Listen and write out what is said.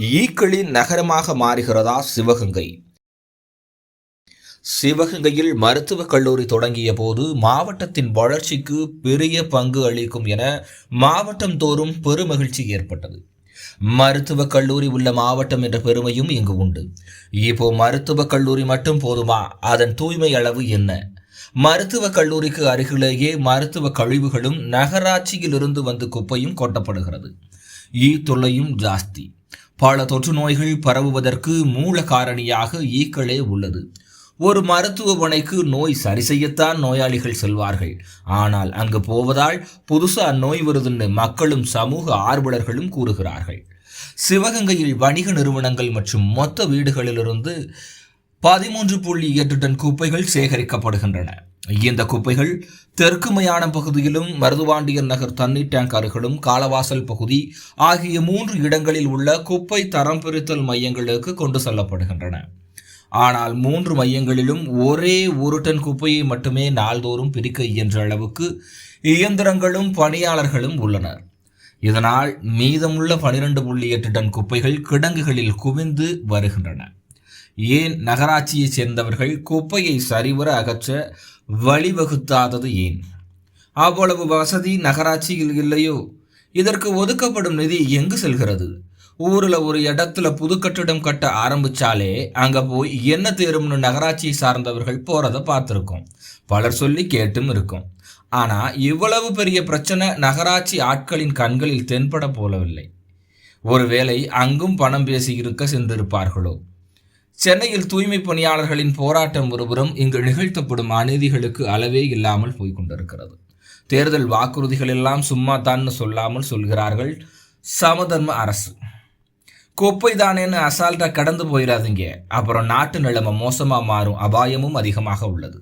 ஈக்களின் நகரமாக மாறுகிறதா சிவகங்கை? சிவகங்கையில் மருத்துவக் கல்லூரி தொடங்கிய போது மாவட்டத்தின் வளர்ச்சிக்கு பெரிய பங்கு அளிக்கும் என மாவட்டம் தோறும் பெருமகிழ்ச்சி ஏற்பட்டது. மருத்துவக் கல்லூரி உள்ள மாவட்டம் என்ற பெருமையும் இங்கு உண்டு. இப்போ மருத்துவக் கல்லூரி மட்டும் போதுமா? அதன் தூய்மை அளவு என்ன? மருத்துவக் கல்லூரிக்கு அருகிலேயே மருத்துவ கழிவுகளும் நகராட்சியிலிருந்து வந்து குப்பையும் கொட்டப்படுகிறது. ஈ தொல்லையும் ஜாஸ்தி. பல தொற்று நோய்கள் பரவுவதற்கு மூல காரணியாக ஈக்களே உள்ளது. ஒரு மருத்துவமனைக்கு நோய் சரி செய்யத்தான் நோயாளிகள் செல்வார்கள். ஆனால் அங்கு போவதால் புதுசா நோய் வருதுன்னு மக்களும் சமூக ஆர்வலர்களும் கூறுகிறார்கள். சிவகங்கையில் வணிக நிறுவனங்கள் மற்றும் மொத்த வீடுகளிலிருந்து பதிமூன்று புள்ளி எட்டு டன் குப்பைகள் சேகரிக்கப்படுகின்றன. இந்த குப்பைகள் தெற்கு மயானம் பகுதியிலும் மருதுவாண்டியர் நகர் தண்ணீர் டேங்க் அருகிலும் காலவாசல் பகுதி ஆகிய மூன்று இடங்களில் உள்ள குப்பை தரம் பிரித்தல் மையங்களுக்கு கொண்டு செல்லப்படுகின்றன. ஆனால் மூன்று மையங்களிலும் ஒரே ஒரு டன் குப்பையை மட்டுமே நாள்தோறும் பிரிக்க இயன்ற அளவுக்கு இயந்திரங்களும் பணியாளர்களும் உள்ளனர். இதனால் மீதமுள்ள பனிரெண்டு புள்ளி எட்டு டன் குப்பைகள் கிடங்குகளில் குவிந்து வருகின்றன. ஏன் நகராட்சியைச் சேர்ந்தவர்கள் குப்பையை சரிவர அகற்ற வழிவகுத்தாதது ஏன்? அவ்வளவு வசதி நகராட்சியில் இல்லையோ? இதற்கு ஒதுக்கப்படும் நிதி எங்கு செல்கிறது? ஊரில் ஒரு இடத்துல புது கட்டிடம் கட்ட ஆரம்பிச்சாலே அங்கே போய் என்ன தேரும்னு நகராட்சியை சார்ந்தவர்கள் போகிறத பார்த்துருக்கோம். பலர் சொல்லி கேட்டும் இருக்கும். ஆனால் இவ்வளவு பெரிய பிரச்சனை நகராட்சி ஆட்களின் கண்களில் தென்பட போலவில்லை. ஒருவேளை அங்கும் பணம் பேசி இருக்க சென்றிருப்பார்களோ? சென்னையில் தூய்மை பணியாளர்களின் போராட்டம் ஒருபுறம் இங்கு நிகழ்த்தப்படும் அநீதிகளுக்கு அளவே இல்லாமல் போய் கொண்டிருக்கிறது. தேர்தல் வாக்குறுதிகள் எல்லாம் சும்மா தான்னு சொல்லாமல் சொல்கிறார்கள் சமதர்ம அரசு. குப்பை தானேன்னு அசால்ட்டாக கடந்து போயிடாதீங்க. அப்புறம் நாட்டு நிலைமை மோசமாக மாறும். அபாயமும் அதிகமாக உள்ளது.